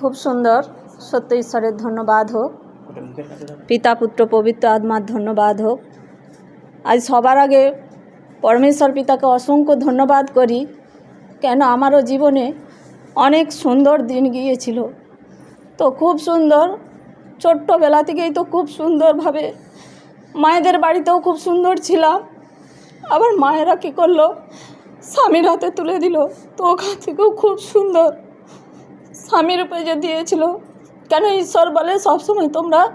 খুব সুন্দর। সত্য ঈশ্বরের ধন্যবাদ হোক। পিতা, পুত্র, পবিত্র আত্মার ধন্যবাদ হোক। আজ সবার আগে পরমেশ্বর পিতাকে অসংখ্য ধন্যবাদ করি, কেন আমারও জীবনে অনেক সুন্দর দিন গিয়েছিল। তো খুব সুন্দর, ছোট্টবেলা থেকেই তো খুব সুন্দরভাবে মায়েদের বাড়িতেও খুব সুন্দর ছিলাম। আবার মায়েরা কী করল? স্বামীর হাতে তুলে দিল। তো ওখান থেকেও খুব সুন্দর। স্বামীর উপরে যে দিয়েছিল। কেন ঈশ্বর বলে, সবসময় তোমরা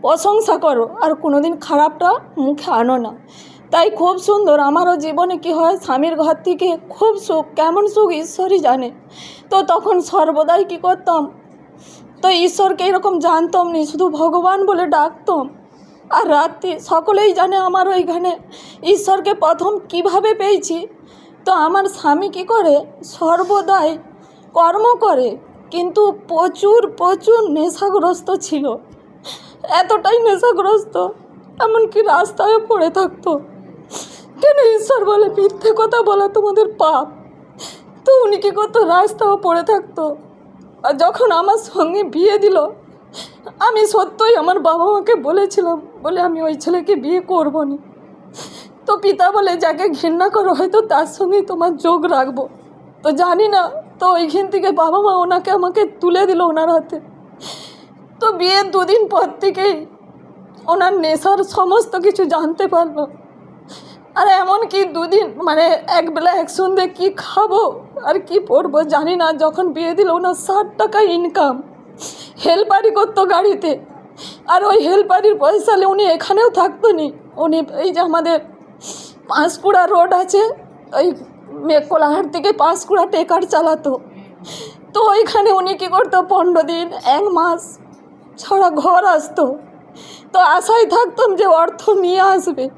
প্রশংসা করো আর কোনো দিন খারাপটা মুখে আনো না। তাই খুব সুন্দর আমারও জীবনে কি হয়, স্বামীর ঘর থেকে খুব সুখ, কেমন সুখ ঈশ্বরই জানে। তো তখন সর্বদাই কি করতাম? তো ঈশ্বরকে এরকম জানতাম নি, শুধু ভগবান বলে ডাকতাম। আর রাত্রি সকলেই জানে আমার ওইখানে ঈশ্বরকে প্রথম কীভাবে পেয়েছি। তো আমার স্বামী কী করে? সর্বদাই কর্ম করে। কিন্তু প্রচুর প্রচুর নেশাগ্রস্ত ছিল। এতটাই নেশাগ্রস্ত, এমনকি রাস্তায় পড়ে থাকতো। কেন ঈশ্বর বলে মিথ্যে কথা বলা তোমাদের পাপ? তো উনি কী করতো রাস্তাও পড়ে থাকতো। আর যখন আমার সঙ্গে বিয়ে দিল, আমি সত্যই আমার বাবা মাকে বলেছিলাম, বলে আমি ওই ছেলেকে বিয়ে করব না তো পিতা বলে, যাকে ঘৃণা করো, হয়তো তার সঙ্গেই তোমার যোগ রাখব। তো জানি না তো ওইখান থেকে বাবা মা ওনাকে আমাকে তুলে দিল ওনার হাতে। তো বিয়ের দুদিন পর থেকেই ওনার নেশার সমস্ত কিছু জানতে পারল। আর এমন কি দুদিন মানে একবেলা একসঙ্গে কী খাব আর কি পরবো জানি না, যখন বিয়ে দিল ওনার ষাট টাকা ইনকাম হেল্পারি করতো গাড়িতে। আর ওই হেল্পারির পয়সালে উনি এখানেও থাকতো নি। উনি এই যে আমাদের পাঁশকুড়া রোড আছে, ওই কোলাঘাট থেকে পাঁশকুড়া টেকার চালাতো। তো ওইখানে উনি কী করতো? পনেরো দিন, এক মাস ছাড়া ঘর আসতো। তো আশায় থাকতাম যে অর্থ নিয়ে আসবে।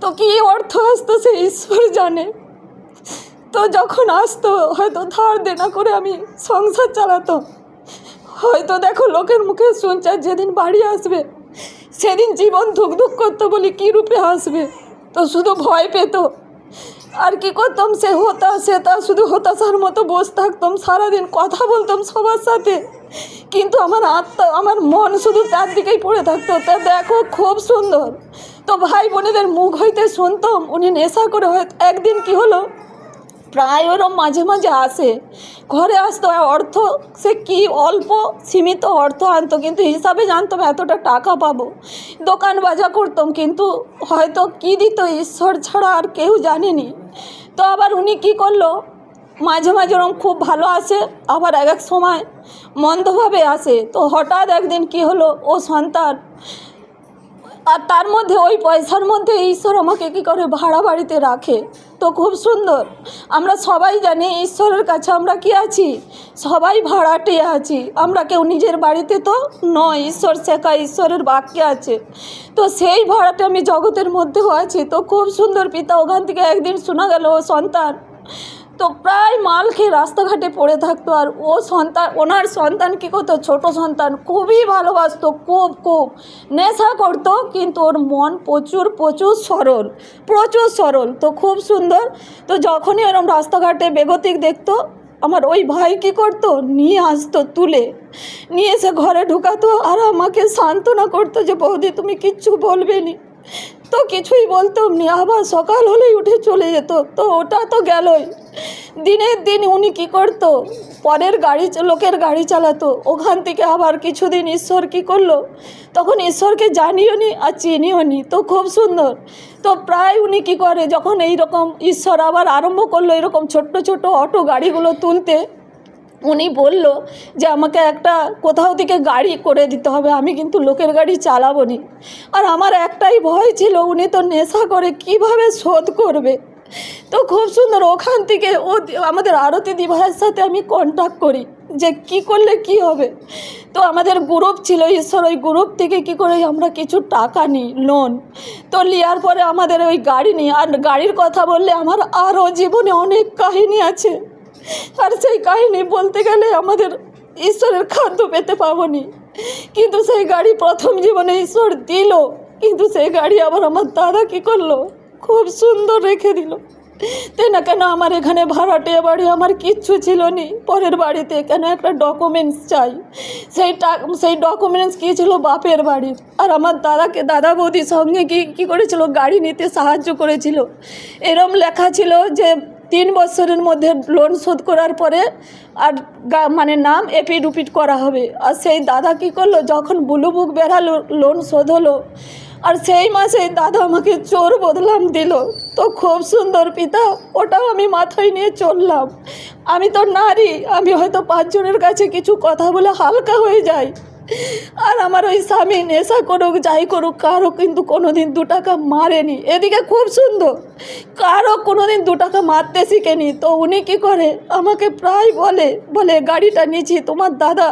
তো কী অর্থ আসতো সে ঈশ্বর জানে। তো যখন আসতো, হয়তো ধার দেনা করে আমি সংসার চালাতাম। হয়তো দেখো লোকের মুখে শুনছে, যেদিন বাড়ি আসবে, সেদিন জীবন ধুক ধুক করতো বলি কী রূপে আসবে? তো শুধু ভয় পেত। আর কি করতাম? সে হতা সেতা শুধু হতাশার মতো বসে থাকতাম, সারাদিন কথা বলতাম সবার সাথে। কিন্তু আমার আত্মা, আমার মন শুধু তার দিকেই পড়ে থাকতো। তা দেখো, খুব সুন্দর। তো ভাই বোনেদের মুখ হইতে শুনতাম, উনি নেশা করে হয়তো একদিন কি হলো? প্রায় ওরম মাঝে মাঝে আসে। ঘরে আসতো অর্থ, সে কি অল্প সীমিত অর্থ আনতো, কিন্তু হিসাবে জানতাম এতটা টাকা পাবো। দোকান বাজার করতাম, কিন্তু হয়তো কি দিত ঈশ্বর ছাড়া আর কেউ জানেনি। তো আবার উনি কি করল? মাঝে মাঝে ওরম খুব ভালো আসে, আবার এক এক সময় মন্দভাবে আসে। তো হঠাৎ একদিন কি হলো? ও সন্তান আর তার মধ্যে ওই পয়সার মধ্যে ঈশ্বর আমাকে কি করে ভাড়া বাড়িতে রাখে? তো খুব সুন্দর। আমরা সবাই জানি ঈশ্বরের কাছে আমরা কি আছি? সবাই ভাড়াটে আছি। আমরা কেউ নিজের বাড়িতে তো নয়। ঈশ্বর শেখা, ঈশ্বরের বাক্যে আছে। তো সেই ভাড়াটে আমি জগতের মধ্যেও আছি। তো খুব সুন্দর, পিতা ওখান থেকে একদিন শোনা গেল, ও সন্তান তো প্রায় মাল খেয়ে রাস্তাঘাটে পড়ে থাকতো আর ও সন্তান, ওনার সন্তান কী করতো? ছোটো সন্তান। খুবই ভালোবাসতো, খুব খুব। নেশা করতো, কিন্তু ওর মন প্রচুর প্রচুর সরল প্রচুর সরল। তো খুব সুন্দর। তো যখনই এরম রাস্তাঘাটে বেগতিক দেখতো, আমার ওই ভাই কী করতো? নিয়ে আসতো তুলে। নিয়ে এসে ঘরে ঢুকাতো আর আমাকে সান্ত্বনা করতো যে, বৌদি, তুমি কিচ্ছু বলবে নি। তো কিছুই বলতাম নি, আবার সকাল হলেই উঠে চলে যেত, তো ওটা তো গেলই। দিনের দিন উনি কি করতো, পরের গাড়ি, লোকের গাড়ি চালাতো, ওখান থেকে আবার কিছুদিন ঈশ্বর কি করল, তখন ঈশ্বরকে জানিও নি আর চিনিও নি, তো খুব সুন্দর। তো প্রায় উনি কি করে, যখন এই রকম ঈশ্বর আবার আরম্ভ করল, এরকম ছোট্ট ছোট অটো গাড়িগুলো তুলতে উনি বলল যে আমাকে একটা কোথাও থেকে গাড়ি করে দিতে হবে, আমি কিন্তু লোকের গাড়ি চালাবো নি আর আমার একটাই ভয় ছিল, উনি তো নেশা করে কীভাবে শোধ করবে? তো খুব সুন্দর, ওখান থেকে ও আমাদের আরতি দিভাইয়ের সাথে আমি কন্ট্যাক্ট করি, যে কি করলে কি হবে? তো আমাদের গ্রুপ ছিল, ঈশ্বর ওই গ্রুপ থেকে কি করে আমরা কিছু টাকা নিই লোন তো নেওয়ার পরে আমাদের ওই গাড়ি নিই আর গাড়ির কথা বললে আমার আরও জীবনে অনেক কাহিনী আছে। আর সেই কাহিনী বলতে গেলে আমাদের ঈশ্বরের খাদ্য পেতে পাবনি। কিন্তু সেই গাড়ি প্রথম জীবনে ঈশ্বর দিল, কিন্তু সেই গাড়ি আবার আমার দাদা কী করল? খুব সুন্দর রেখে দিল। তাই না কেন আমার এখানে ভাড়াটে বাড়ি আমার কিচ্ছু ছিল নি পরের বাড়িতে কেন একটা ডকুমেন্টস চাই? সেই সেই ডকুমেন্টস কী ছিল বাপের বাড়ির আর আমার দাদাকে, দাদা বৌদির সঙ্গে কি, কী করেছিল? গাড়ি নিতে সাহায্য করেছিল। এরম লেখা ছিল যে তিন বছরের মধ্যে লোন শোধ করার পরে আর মানে নাম এপিড উপিড করা হবে। আর সেই দাদা কী করল? যখন বুলু বুক বেরালো লোন শোধ হলো। আর সেই মাসে দাদা আমাকে চোর বদলাম দিল। তো খুব সুন্দর পিতা, ওটাও আমি মাথায় নিয়ে চললাম। আমি তো নারী, আমি হয়তো পাঁচজনের কাছে কিছু কথা বলে হালকা হয়ে যাই। আর আমার ওই স্বামী নেশা করুক, যাই করুক, কারও কিন্তু কোনোদিন দু টাকা মারেনি। এদিকে খুব সুন্দর, কারও কোনোদিন দু টাকা মারতে শিখেনি। তো উনি কি করে? আমাকে প্রায় বলে বলে, গাড়িটা নিয়েছি তোমার দাদা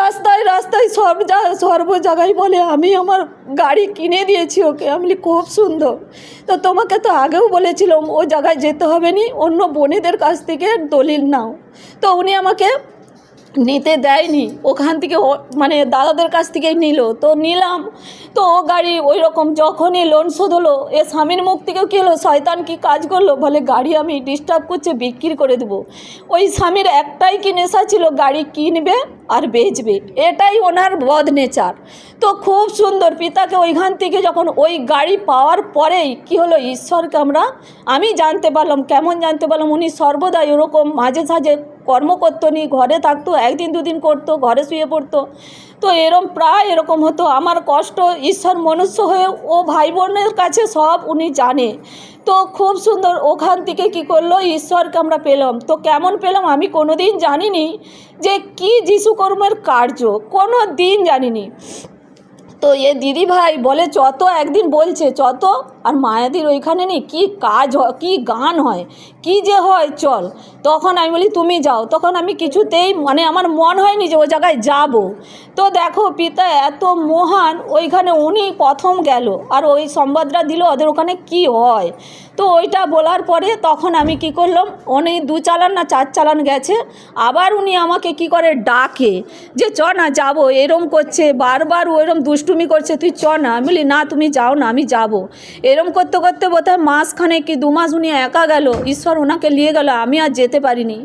রাস্তায় রাস্তায় সব যা সর্ব জায়গায় বলে, আমি আমার গাড়ি কিনে দিয়েছি ওকে। আমি খুব সুন্দর। তো তোমাকে তো আগেও বলেছিলাম, ও জায়গায় যেতে হবে নি, অন্য বোনেদের কাছ থেকে দলিল নাও। তো উনি আমাকে নিতে দেয়নি। ওখান থেকে মানে দাদাদের কাছ থেকেই নিল। তো নিলাম। তো ও গাড়ি ওই রকম যখনই লোন শোধ হলো, এ স্বামীর মুখ থেকেও কী হলো, শয়তান কি কাজ করল? বলে, গাড়ি আমি ডিস্টার্ব করছে, বিক্রি করে দেবো। ওই স্বামীর একটাই কি নেশা ছিল, গাড়ি কিনবে আর বেচবে। এটাই ওনার বদ নেচার। তো খুব সুন্দর, পিতাকে ওইখান থেকে যখন ওই গাড়ি পাওয়ার পরেই কি হলো, ঈশ্বরকে আমরা, আমি জানতে পারলাম, কেমন জানতে পারলাম, উনি সর্বদাই ওরকম মাঝে সাঝে কর্ম করতো নি ঘরে থাকতো, একদিন দুদিন করতো, ঘরে শুয়ে পড়তো। তো এরম প্রায় এরকম হতো। আমার কষ্ট, ঈশ্বর মনুষ্য হয়ে ও ভাই বোনের কাছে সব উনি জানে। তো খুব সুন্দর, ওখান থেকে কি করল? ঈশ্বরকে আমরা পেলাম। তো কেমন পেলাম? আমি কোনো দিন জানিনি যে কি যিশু কর্মের কার্য, কোনো দিন জানিনি। তো এ দিদি ভাই বলে, চত একদিন বলছে, চত, আর মায়াদির ওইখানে নেই? কী কাজ হয়, কী গান হয়? কি যে হয়, চল। তখন আমি বলি, তুমি যাও। তখন আমি কিছুতেই মানে আমার মন হয়নি যে ওই জায়গায় যাব। তো দেখো, পিতা এত মহান, ওইখানে উনি প্রথম গেল। আর ওই সংবাদটা দিল, ওদের ওখানে কি হয়? তো ওইটা বলার পরে তখন আমি কি করলাম, উনি দু চালান না চার চালান গেছে, আবার উনি আমাকে কি করে ডাকে, যে চ না যাব, এরম করছে, বারবার ওইরম দুষ্টুমি করছে, তুই চ না, আমি বলি, না, তুমি যাও না, আমি যাব। এরম করতে করতে বোধহয় মাসখানে কি দু মাস উনি একা গেল, ঈশ্বর ওনাকে নিয়ে গেল, আমি আর যেতে পারিনি।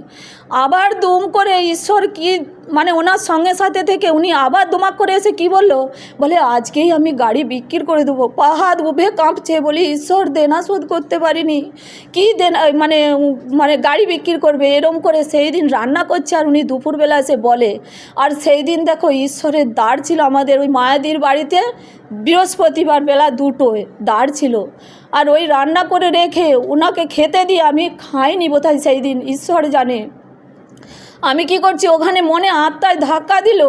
আবার দুম করে, ঈশ্বর কি মানে ওনার সঙ্গে সাথে থেকে উনি আবার দুমাক করে এসে কি বলল? বলে, আজকেই আমি গাড়ি বিক্রি করে দেবো। পাহাড় উভে কাঁপছে বলি, ঈশ্বর, দেনা শোধ করতে পারিনি। কি দেনা মানে মানে গাড়ি বিক্রি করবে? এরম করে সেই দিন রান্না করছে আর উনি দুপুরবেলা এসে বলে, আর সেই দিন দেখো, ঈশ্বরের দাঁড় ছিল আমাদের ওই মায়াদির বাড়িতে, বৃহস্পতিবার বেলা দুটোয় দাঁড় ছিল। আর ওই রান্না করে রেখে ওনাকে খেতে দিয়ে আমি খাইনি বোধহয় সেই দিন, ঈশ্বর জানে। আমি কি করছি? ওখানে মনে আত্মায় ধাক্কা দিল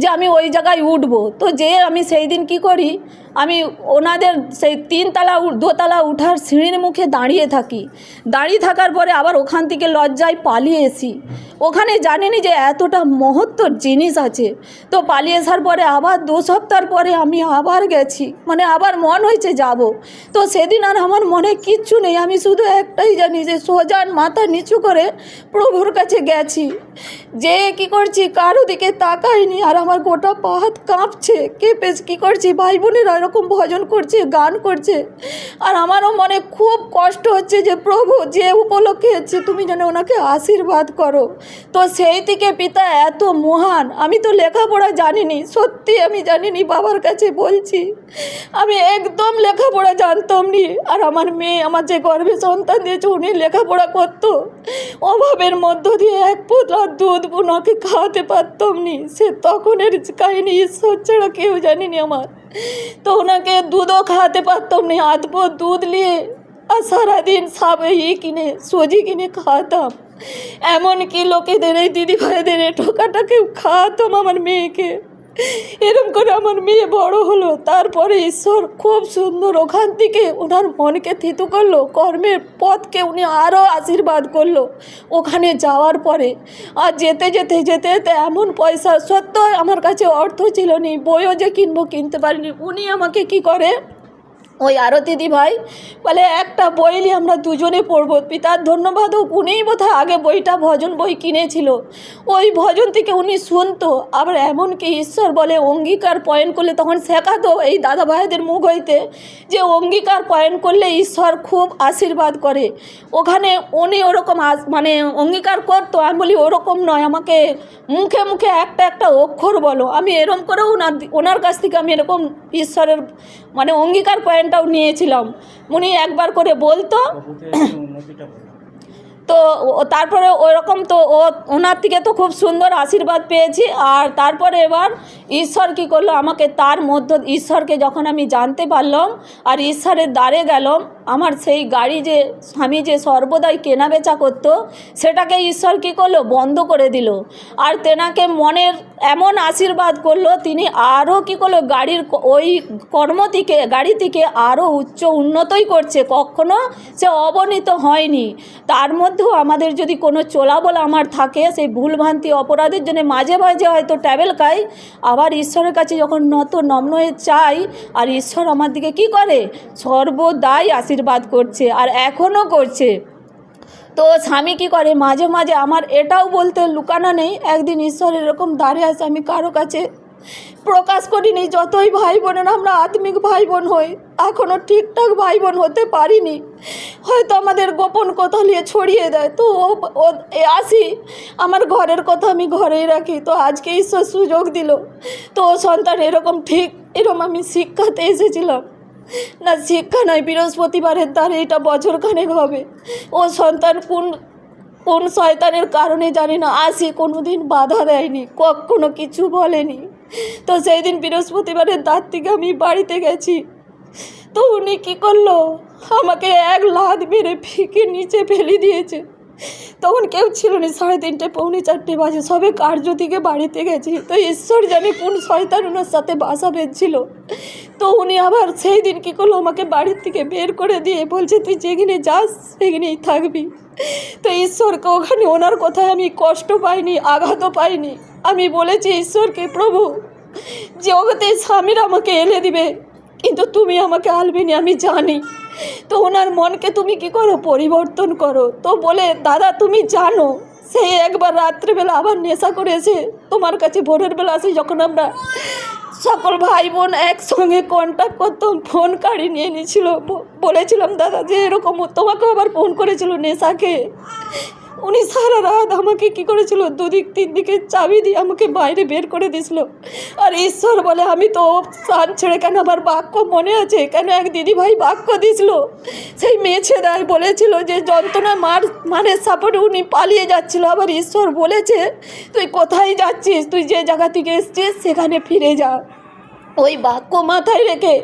যে আমি ওই জায়গায় উঠবো। তো যে আমি সেই দিন কি করি? আমি ওনাদের সেই তিনতলা দোতলা উঠার সিঁড়ির মুখে দাঁড়িয়ে থাকি। দাঁড়িয়ে থাকার পরে আবার ওখান থেকে লজ্জায় পালিয়ে এসি ওখানে জানিনি যে এতটা মহত্বর জিনিস আছে। তো পালিয়ে আসার পরে আবার দু সপ্তাহ পরে আমি আবার গেছি। মানে আবার মন হয়েছে যাব। তো সেদিন আর আমার মনে কিচ্ছু নেই। আমি শুধু একটাই জানি যে সোজান মাথা নিচু করে প্রভুর কাছে গেছি। যে কি করছি, কারও দিকে তাকাইনি আর আমার গোটা পা হাত কাঁপছে। কেঁপে কী করছি, ভাই বোনেরা? এরকম ভজন করছে, গান করছে। আর আমারও মনে খুব কষ্ট হচ্ছে যে, প্রভু যে উপলক্ষে হচ্ছে তুমি যেন ওনাকে আশীর্বাদ করো। তো সেই থেকে পিতা এত মহান, আমি তো লেখাপড়া জানিনি, সত্যি আমি জানিনি, বাবার কাছে বলছি। আমি একদম লেখাপড়া জানতাম নি আর আমার মেয়ে, আমার যে গর্ভে সন্তান দিয়েছে, উনি লেখাপড়া করতো। অভাবের মধ্য দিয়ে এক পুত্র দুধ ওনাকে খাওয়াতে পারতাম নি সে তখনের কাহিনী ঈশ্বর ছাড়া কেউ জানিনি আমার। তো ওনাকে দুধও খাওয়াতে পারতাম না আধপো দুধ নিয়ে আর সারাদিন সাব ই কিনে সজি কিনে খাওয়াতাম এমনকি লোকেদের এই দিদি ভাইদের এই টোকাটাকে খাওয়াতাম আমার মেয়েকে এরম করে আমার মেয়ে বড় হলো। তারপরে ঈশ্বর খুব সুন্দর ওখান থেকে ওনার মনকে থিতু করল, কর্মের পথকে উনি আরও আশীর্বাদ করল ওখানে যাওয়ার পরে। আর যেতে যেতে যেতে যেতে এমন পয়সা সত্য আমার কাছে অর্থ ছিল নি, বইও যে কিনবো, কিনতে পারিনি। উনি আমাকে কি করে? ওই আরতি দি ভাই বলে, একটা বই নিয়ে আমরা দুজনে পড়ব। পিতার ধন্যবাদ উনিই বোধহয় আগে বইটা ভজন বই কিনেছিল। ওই ভজন থেকে উনি শুনতো। আবার এমনকি ঈশ্বর বলে, অঙ্গীকার পয়েন্ট করলে তখন শেখাতো এই দাদা ভাইদের মুখ হইতে যে অঙ্গীকার পয়েন্ট করলে ঈশ্বর খুব আশীর্বাদ করে। ওখানে উনি ওরকম মানে অঙ্গীকার করতো। আমি বলি, ওরকম নয়। আমাকে মুখে মুখে একটা একটা অক্ষর বলো। আমি এরকম করেও ওনার ওনার কাছ থেকে আমি এরকম ঈশ্বরের মানে অঙ্গীকার পয়েন্টটাও নিয়েছিলাম। উনি একবার করে বলতো। তো তারপরে ওরকম তো ও ওনার থেকে তো খুব সুন্দর আশীর্বাদ পেয়েছি। আর তারপরে এবার ঈশ্বর কী করল? আমাকে তার মধ্য, ঈশ্বরকে যখন আমি জানতে পারলাম, আর ঈশ্বরের দ্বারে গেলাম আমার সেই গাড়ি যে, স্বামী যে সর্বদাই কেনা বেচা করতো, সেটাকে ঈশ্বর কী করল? বন্ধ করে দিল। আর তেনাকে মনের এমন আশীর্বাদ করল, তিনি আরও কী করল? গাড়ির ওই কর্ম থেকে, গাড়ি থেকে আরও উচ্চ উন্নতই করছে। কখনো সে অবনীত হয়নি। তার মধ্যেও আমাদের যদি কোনো চলাবল আমার থাকে, সেই ভুলভ্রান্তি অপরাধের জন্য মাঝে মাঝে হয়তো ট্যাবেল খাই, আবার ঈশ্বরের কাছে যখন নত নম্র হয়ে চাই, আর ঈশ্বর আমার দিকে কি করে? সর্বদাই আশীর্বাদ করছে আর এখনও করছে। তো স্বামী কী করে? মাঝে মাঝে আমার এটাও বলতে লুকানো নেই। একদিন ঈশ্বর এরকম দাঁড়িয়ে আসে আমি কারও কাছে প্রকাশ করিনি। যতই ভাই বোনের আমরা আত্মিক ভাই বোন হই এখনও ঠিকঠাক ভাই বোন হতে পারিনি। হয়তো আমাদের গোপন কথা নিয়ে ছড়িয়ে দেয়। তো ও আসি। আমার ঘরের কথা আমি ঘরেই রাখি। তো আজকে ঈশ্বর সুযোগ দিল। তো ও সন্তান এরকম ঠিক, এরকম আমি শিক্ষাতে এসেছিলাম। না শিক্ষা নয় বৃহস্পতিবারের দ্বারে এটা বছরখানেক হবে। ও সন্তান কোন কোন শয়তানের কারণে জানি না আসি কোনো দিন বাধা দেয়নি, কখনো কিছু বলেনি। তো সেই দিন বৃহস্পতিবারের দাঁত থেকে আমি বাড়িতে গেছি। তো উনি কী করল? আমাকে এক লাদ মেরে ফিকে নিচে ফেলে দিয়েছে। তখন কেউ ছিল না, সাড়ে তিনটে, পৌনে চারটে বাজে। সবে কার্য থেকে বাড়িতে গেছি। তো ঈশ্বর জানে কোন শয়তান ওনার সাথে বাসা বেঁধছিল। তো উনি আবার সেই দিন কী করল, আমাকে বাড়ির থেকে বের করে দিয়ে বলছে, তুই যেখানে যাস, সেখানেই থাকবি। তো ঈশ্বরকে ওখানে ওনার কথায় আমি কষ্ট পাইনি, আঘাতও পাইনি। আমি বলেছি, ঈশ্বরকে প্রভু যে জগতে স্বামীরা আমাকে এনে দিবে। কিন্তু তুমি আমাকে আলবেনি, আমি জানি। তো ওনার মনকে তুমি কি করো? পরিবর্তন করো। তো বলে, দাদা, তুমি জানো সেই একবার রাত্রেবেলা আবার নেশা করে এসে তোমার কাছে ভোরের বেলা আসে যখন আমরা সকল ভাই বোন একসঙ্গে কন্ট্যাক্ট করতাম ফোন কাড়ি নিয়ে নিয়েছিল বলেছিলাম, দাদা, যে এরকম তোমাকেও আবার ফোন করেছিল নেশাকে উনি সারা রাত আমাকে কি করেছিল? দুদিক তিন দিকে চাবি দিয়ে আমাকে বাইরে বের করে দিয়েছিল। আর ঈশ্বর বলে, আমি তো স্থান ছেড়ে কেন আমার বাক্য মনে আছে? কেন এক দিদি ভাই বাক্য দিয়েছিল? সেই মেয়ে ছেদায় বলেছিল যে, যন্ত্রণা মার মানের সাপোর্ট উনি পালিয়ে যাচ্ছিল। আবার ঈশ্বর বলেছে, তুই কোথায় যাচ্ছিস? তুই যে জায়গা থেকে এসছিস, সেখানে ফিরে যা। ওই বাক্য মাথায় রেখে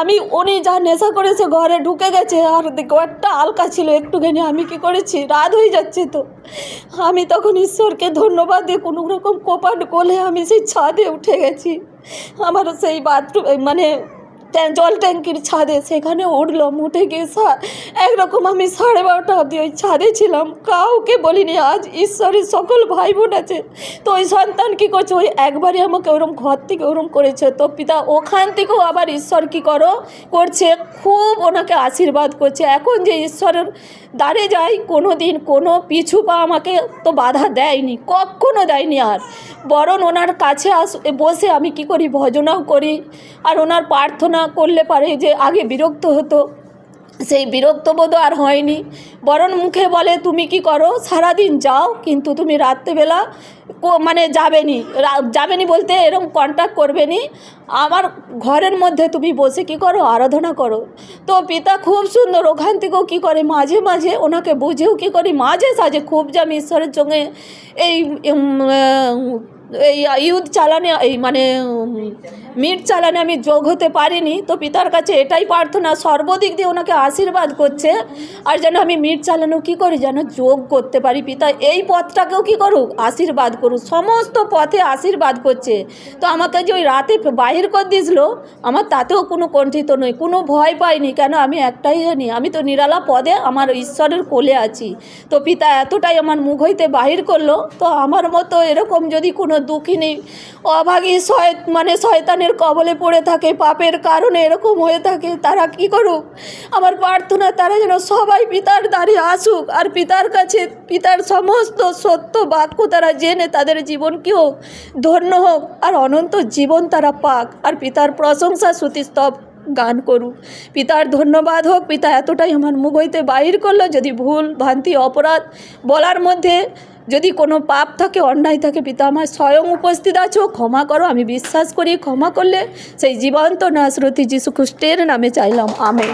আমি উনি যা নেশা করেছে ঘরে ঢুকে গেছে, আর ঘরটা আলকা ছিল, একটুখানি আমি কি করেছি? রাত হয়ে যাচ্ছে তো। আমি তখন ঈশ্বরকে ধন্যবাদ দিয়ে কোনো রকম কোপাট কোলে আমি সেই ছাদে উঠে গেছি। আমার সেই বাথরুম মানে জল ট্যাঙ্কির ছাদে, সেখানে উঠলাম, উঠে গিয়ে একরকম আমি সাড়ে বারোটা অবধি ওই ছাদে ছিলাম। কাউকে বলিনি, আজ ঈশ্বরের সকল ভাই বোন আছে। তো ওই সন্তান কী করছে? ওই একবারই আমাকে ওরম ঘর থেকে ওরম করেছে। তো পিতা, ওখান থেকেও আবার ঈশ্বর কী করো? করছে, খুব ওনাকে আশীর্বাদ করছে। এখন যে ঈশ্বরের দ্বারে যাই কোনো দিন কোনো পিছু পা আমাকে তো বাধা দেয়নি, কখনো দেয়নি আর। বরং ওনার কাছে আস, বসে আমি কি করি, ভজনাও করি। আর ওনার প্রার্থনা করলে পারে যে আগে বিরক্ত হতো। সেই বিরক্তবোধ আর হয়নি। বরণ মুখে বলে, তুমি কি করো? সারাদিন যাও, কিন্তু তুমি রাত্রেবেলা মানে যাবেনি। যাবেনি বলতে এরকম কন্ট্যাক্ট করবেনি। আমার ঘরের মধ্যে তুমি বসে কি করো? আরাধনা করো। তো পিতা খুব সুন্দর, ওখান থেকেও কী করে? মাঝে মাঝে ওনাকে বুঝেও কী করি? মাঝে সাঝে খুব যে আমি ঈশ্বরের সঙ্গে এই এই ইউথ চালানে, এই মানে মিট চালানে আমি যোগ হতে পারিনি। তো পিতার কাছে এটাই প্রার্থনা, সর্বদিক দিয়ে ওনাকে আশীর্বাদ করছে। আর যেন আমি মিট চালানো কী করি, যেন যোগ করতে পারি। পিতা এই পথটাকেও কী করুক? আশীর্বাদ করুক। সমস্ত পথে আশীর্বাদ করছে। তো আমাকে যে ওই রাতে বাহির করে দিয়েছিল, আমার তাতেও কোনো কণ্ঠিত নই, কোনো ভয় পাইনি। কেন? আমি একটাই জানি, আমি তো নিরালা পদে আমার ঈশ্বরের কোলে আছি। তো পিতা এতটাই আমার মুখ হইতে বাহির করল। তো আমার মতো এরকম যদি কোনো কোনো নেই। অভাগী শয় মানে শয়তানের কবলে পড়ে থাকে, পাপের কারণে এরকম হয়ে থাকে। তারা কি করুক? আমার প্রার্থনা, তারা যেন সবাই পিতার দ্বারে আসুক। আর পিতার কাছে, পিতার সমস্ত সত্য বাক্য তারা জেনে তাদের জীবন কি হোক, ধন্য হোক। আর অনন্ত জীবন তারা পাক। আর পিতার প্রশংসা শ্রুতিস্তব গান করুক। পিতার ধন্যবাদ হোক। পিতা এতটাই আমার মুখ হইতে বাহির করল, যদি ভুল, ভ্রান্তি, অপরাধ বলার মধ্যে যদি কোনো পাপ থাকে, অন্যায় থাকে পিতা আমার স্বয়ং উপস্থিত আছো, ক্ষমা করো, আমি বিশ্বাস করি, ক্ষমা করলে সেই জীবন্ত নাশরতি যীশু খ্রিস্টের নামে চাইলাম, আমেন।